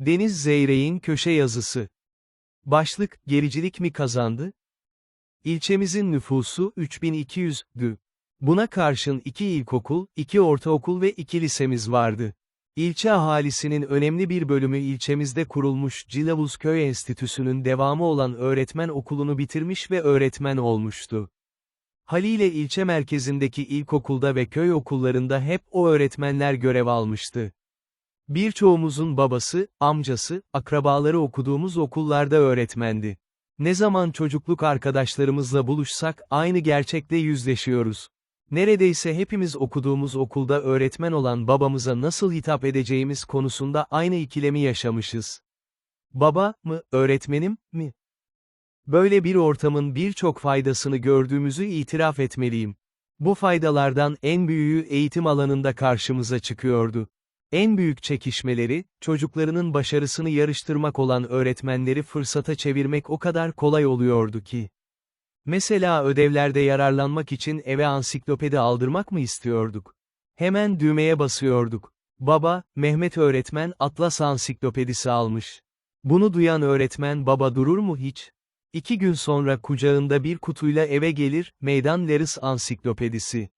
Deniz Zeyrek'in köşe yazısı. Başlık, gericilik mi kazandı? İlçemizin nüfusu 3200'dü. Buna karşın iki ilkokul, iki ortaokul ve iki lisemiz vardı. İlçe ahalisinin önemli bir bölümü ilçemizde kurulmuş Cilavuz Köy Enstitüsü'nün devamı olan öğretmen okulunu bitirmiş ve öğretmen olmuştu. Haliyle ilçe merkezindeki ilkokulda ve köy okullarında hep o öğretmenler görev almıştı. Birçoğumuzun babası, amcası, akrabaları okuduğumuz okullarda öğretmendi. Ne zaman çocukluk arkadaşlarımızla buluşsak aynı gerçekle yüzleşiyoruz. Neredeyse hepimiz okuduğumuz okulda öğretmen olan babamıza nasıl hitap edeceğimiz konusunda aynı ikilemi yaşamışız. Baba mı, öğretmenim mi? Böyle bir ortamın birçok faydasını gördüğümüzü itiraf etmeliyim. Bu faydalardan en büyüğü eğitim alanında karşımıza çıkıyordu. En büyük çekişmeleri, çocuklarının başarısını yarıştırmak olan öğretmenleri fırsata çevirmek o kadar kolay oluyordu ki. Mesela ödevlerde yararlanmak için eve ansiklopedi aldırmak mı istiyorduk? Hemen düğmeye basıyorduk. Baba, Mehmet öğretmen Atlas ansiklopedisi almış. Bunu duyan öğretmen baba durur mu hiç? İki gün sonra kucağında bir kutuyla eve gelir, Meydan Leris ansiklopedisi.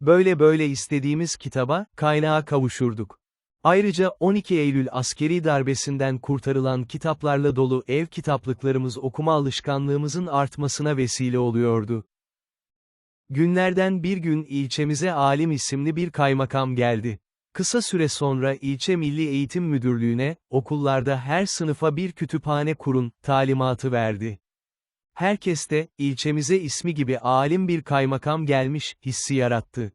Böyle böyle istediğimiz kitaba, kaynağa kavuşurduk. Ayrıca 12 Eylül askeri darbesinden kurtarılan kitaplarla dolu ev kitaplıklarımız okuma alışkanlığımızın artmasına vesile oluyordu. Günlerden bir gün ilçemize Alim isimli bir kaymakam geldi. Kısa süre sonra ilçe Milli Eğitim Müdürlüğü'ne, okullarda her sınıfa bir kütüphane kurun, talimatı verdi. Herkes de, ilçemize ismi gibi alim bir kaymakam gelmiş, hissi yarattı.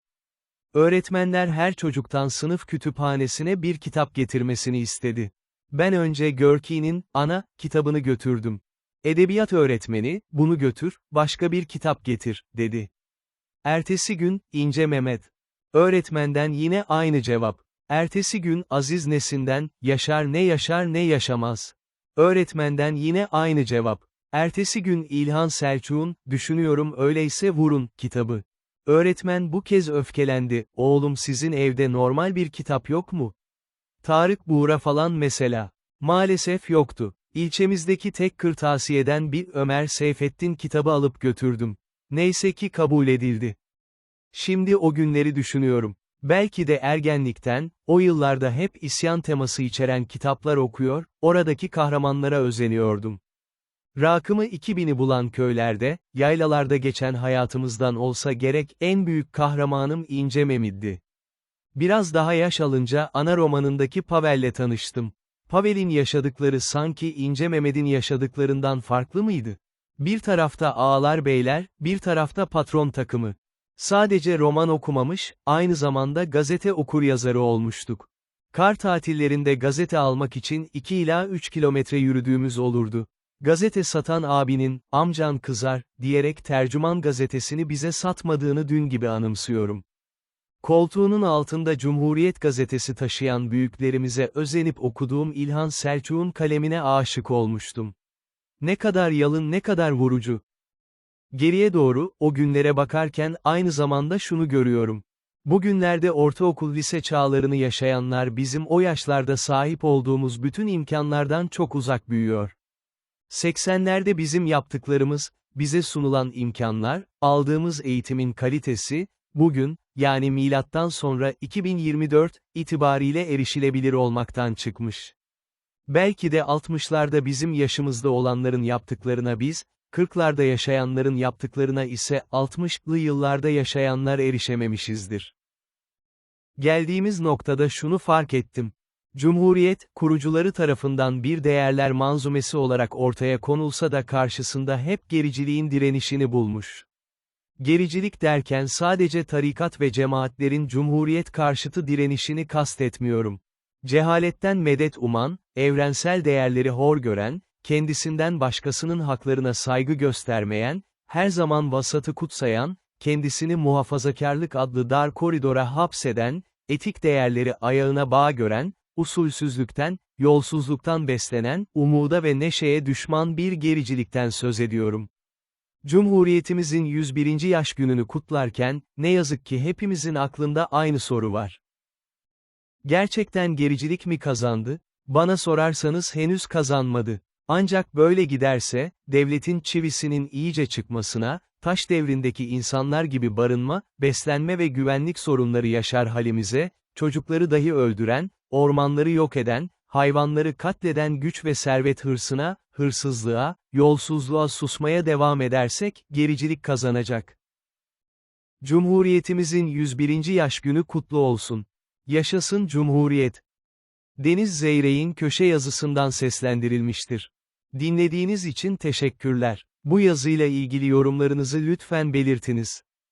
Öğretmenler her çocuktan sınıf kütüphanesine bir kitap getirmesini istedi. Ben önce Görki'nin, ana, kitabını götürdüm. Edebiyat öğretmeni, bunu götür, başka bir kitap getir, dedi. Ertesi gün, İnce Mehmet. Öğretmenden yine aynı cevap. Ertesi gün Aziz Nesin'den, yaşar ne yaşar ne yaşamaz. Öğretmenden yine aynı cevap. Ertesi gün İlhan Selçuk'un, düşünüyorum öyleyse vurun, kitabı. Öğretmen bu kez öfkelendi, oğlum sizin evde normal bir kitap yok mu? Tarık Buğra falan mesela. Maalesef yoktu. İlçemizdeki tek kırtasiyeden bir Ömer Seyfettin kitabı alıp götürdüm. Neyse ki kabul edildi. Şimdi o günleri düşünüyorum. Belki de ergenlikten, o yıllarda hep isyan teması içeren kitaplar okuyor, oradaki kahramanlara özeniyordum. Rakımı 2000'i bulan köylerde, yaylalarda geçen hayatımızdan olsa gerek en büyük kahramanım İnce Memid'di. Biraz daha yaş alınca ana romanındaki Pavel'le tanıştım. Pavel'in yaşadıkları sanki İnce Mehmet'in yaşadıklarından farklı mıydı? Bir tarafta ağalar beyler, bir tarafta patron takımı. Sadece roman okumamış, aynı zamanda gazete okuryazarı olmuştuk. Kar tatillerinde gazete almak için 2 ila 3 kilometre yürüdüğümüz olurdu. Gazete satan abinin, amcan kızar, diyerek tercüman gazetesini bize satmadığını dün gibi anımsıyorum. Koltuğunun altında Cumhuriyet gazetesi taşıyan büyüklerimize özenip okuduğum İlhan Selçuk'un kalemine aşık olmuştum. Ne kadar yalın ne kadar vurucu. Geriye doğru, o günlere bakarken aynı zamanda şunu görüyorum. Bugünlerde ortaokul lise çağlarını yaşayanlar bizim o yaşlarda sahip olduğumuz bütün imkanlardan çok uzak büyüyor. 80'lerde bizim yaptıklarımız, bize sunulan imkanlar, aldığımız eğitimin kalitesi, bugün, yani milattan sonra 2024 itibariyle erişilebilir olmaktan çıkmış. Belki de 60'larda bizim yaşımızda olanların yaptıklarına biz, 40'larda yaşayanların yaptıklarına ise 60'lı yıllarda yaşayanlar erişememişizdir. Geldiğimiz noktada şunu fark ettim. Cumhuriyet, kurucuları tarafından bir değerler manzumesi olarak ortaya konulsa da karşısında hep gericiliğin direnişini bulmuş. Gericilik derken sadece tarikat ve cemaatlerin Cumhuriyet karşıtı direnişini kastetmiyorum. Cehaletten medet uman, evrensel değerleri hor gören, kendisinden başkasının haklarına saygı göstermeyen, her zaman vasatı kutsayan, kendisini muhafazakarlık adlı dar koridora hapseden, etik değerleri ayağına bağ gören, usulsüzlükten, yolsuzluktan beslenen, umuda ve neşeye düşman bir gericilikten söz ediyorum. Cumhuriyetimizin 101. yaş gününü kutlarken, ne yazık ki hepimizin aklında aynı soru var. Gerçekten gericilik mi kazandı, Bana sorarsanız henüz kazanmadı. Ancak böyle giderse, devletin çivisinin iyice çıkmasına, taş devrindeki insanlar gibi barınma, beslenme ve güvenlik sorunları yaşar halimize, çocukları dahi öldüren, ormanları yok eden, hayvanları katleden güç ve servet hırsına, hırsızlığa, yolsuzluğa susmaya devam edersek, gericilik kazanacak. Cumhuriyetimizin 101. yaş günü kutlu olsun. Yaşasın Cumhuriyet. Deniz Zeyrek'in köşe yazısından seslendirilmiştir. Dinlediğiniz için teşekkürler. Bu yazıyla ilgili yorumlarınızı lütfen belirtiniz.